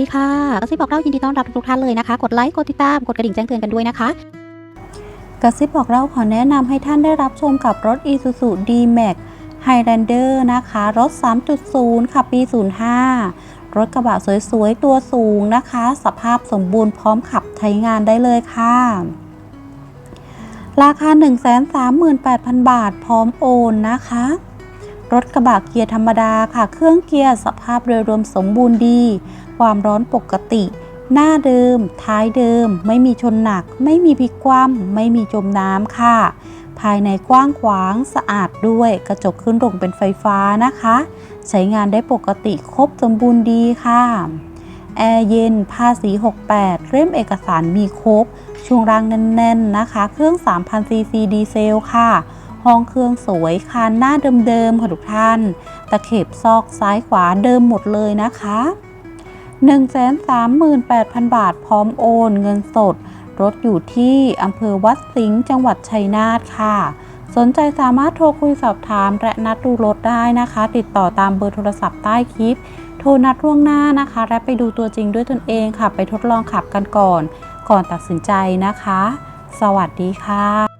ดีค่ะกระซิบบอกเล่ายินดีต้อนรับทุกท่านเลยนะคะ กดไลค์ กดติดตาม กดกระดิ่งแจ้งเตือนกันด้วยนะคะกระซิบบอกเราขอแนะนำให้ท่านได้รับชมกับรถ Isuzu D-Max Highlander นะคะ รถ 3.0ขับปี 05 รถกระบะสวยๆ ตัวสูงนะคะ สภาพสมบูรณ์พร้อมขับใช้งานได้เลยค่ะ ราคา 138,000 บาทพร้อมโอนนะคะ รถกระบะเกียร์ธรรมดาค่ะ เครื่องเกียร์สภาพโดยรวมสมบูรณ์ดี ความร้อนปกติ หน้าเดิม ท้ายเดิม ไม่มีชนหนัก ไม่มีพลิกคว่ำไม่มีจมน้ำค่ะ ภายในกว้างขวางสะอาดด้วย กระจกขึ้นลงเป็นไฟฟ้านะคะ ใช้งานได้ปกติครบสมบูรณ์ดีค่ะแอร์เย็นผ้าสี68 เล่มเอกสารมีครบ ช่วงรางแน่น ๆ นะคะ เครื่อง 3,000ซีซีดีเซลค่ะ ห้องเครื่องสวยคานหน้าเดิมๆค่ะทุกท่าน ตะเข็บซอกซ้ายขวาเดิมหมดเลยนะคะ 138,000 บาทพร้อมโอนเงินสด รถอยู่ที่อำเภอวัดสิงห์จังหวัดชัยนาทค่ะ สนใจสามารถโทรคุยสอบถามและนัดดูรถได้นะคะ ติดต่อตามเบอร์โทรศัพท์ใต้คลิป โทรนัดล่วงหน้านะคะ และไปดูตัวจริงด้วยตนเองค่ะ ไปทดลองขับกันก่อน ก่อนตัดสินใจนะคะ สวัสดีค่ะ